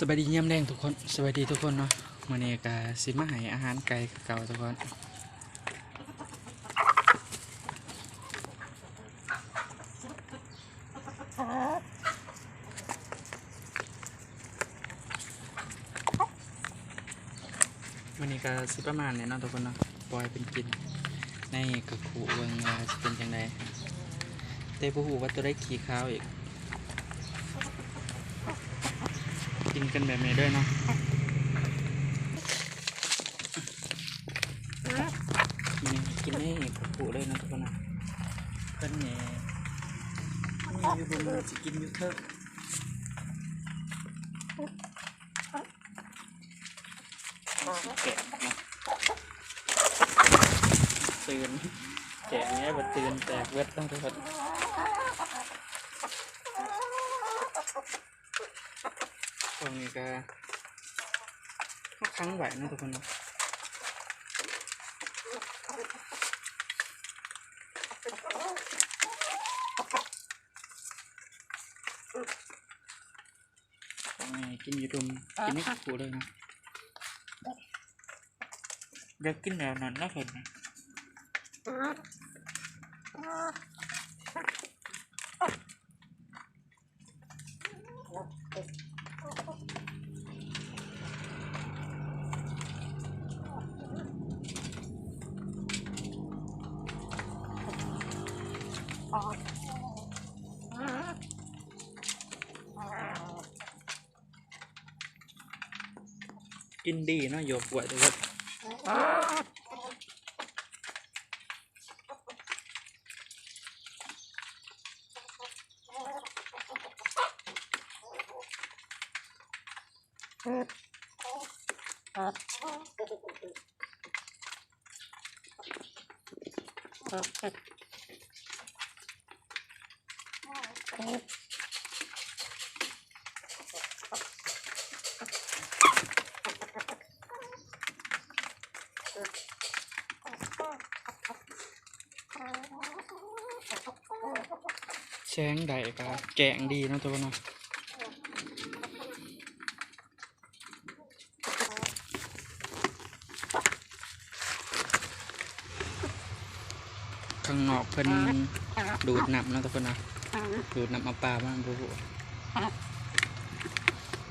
สวัสดีเยี่ยมแรงทุกคนสวัสดีทุกคนเนาะมื้อนี้ก็สิมาให้อาหารไก่เก่าทุกคนมื้อนี้ก็สิประมาณนี้เนาะทุกคนเนาะปล่อยเป็นกิน ในกระคูเบิ่งว่าสิเป็นจังไดแต่บ่ฮู้ว่าตัวได้ขี้ขาวอีก กินกันแบบนี้ด้วยเนาะนี่กินให้กระปุเลยนะทุกคนนะเพิ่นเนี่ยมีอยู่บนมือจะกินอยู่เถอะแกะเนะตื่นแกะเนี้ยบัดตื่นแตกเวทต้องทุกคน ตรง นี้ก็ค้างไหวนะทุกคนนะตรงนี้กินอยู่ตรงกินไม่ขู่เลยนะเดี๋ยวกินแล้วนั้นนะเห็นไห กินดีเนาะโยกไหวยเลยครับ แชงใดก็แกงดีนะตัวเนาะข้างนอกเพิ่นดูดน้ำนะทุกคนนะ ดูดน้ำเอาปลาบ้างบุบุ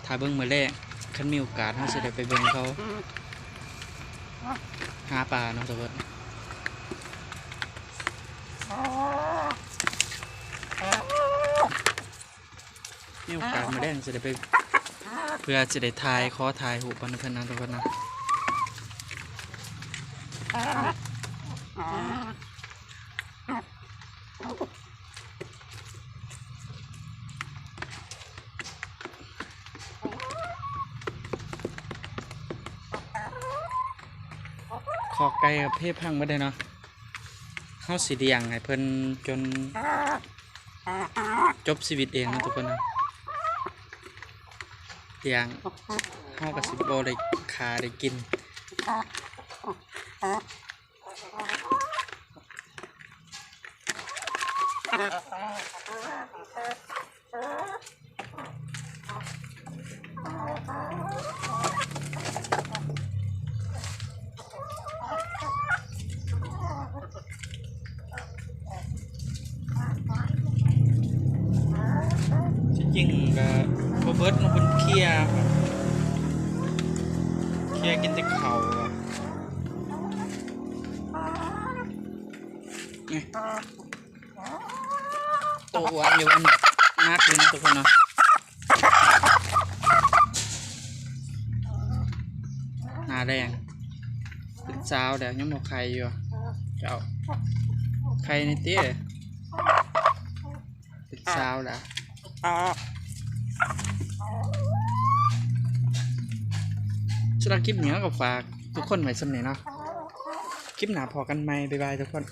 ถ้าเบิ่งมือแรกคันมีโอกาสเราจะได้ไปเบิ่งเขาหาปลาเนาะทุกคนมีโอกาสมาแรกจะได้ไป เพื่อจะได้ทายขอทายหูปันเพิ่นนะทุกคนนะ ขอไก่กับเพศพังไม่ได้เนาะเข้าสีเดียงให้เพิ่นจน จบชีวิตเองนะทุกคนนะอย่างเฮากับสิบโบได้ขาได้กิน จริงๆก็บ่เบิดมันเป็นเคลียร์ครับเคลียร์กินแต่เขาวอะนี่ตัวอ้วนอยู่อันนักเลยนะทุกคนเนาะหน้าแดงเป็นสาวเดี๋ยวยังบอกใครอยู่อะเจ้าใครในเตี้ยเป็นสาวแล้ว สำหรับคลิปนี้ก็ฝากทุกคนไว้สำเนียเนาะคลิปหนาพอกันไหมบ๊ายบายทุกคน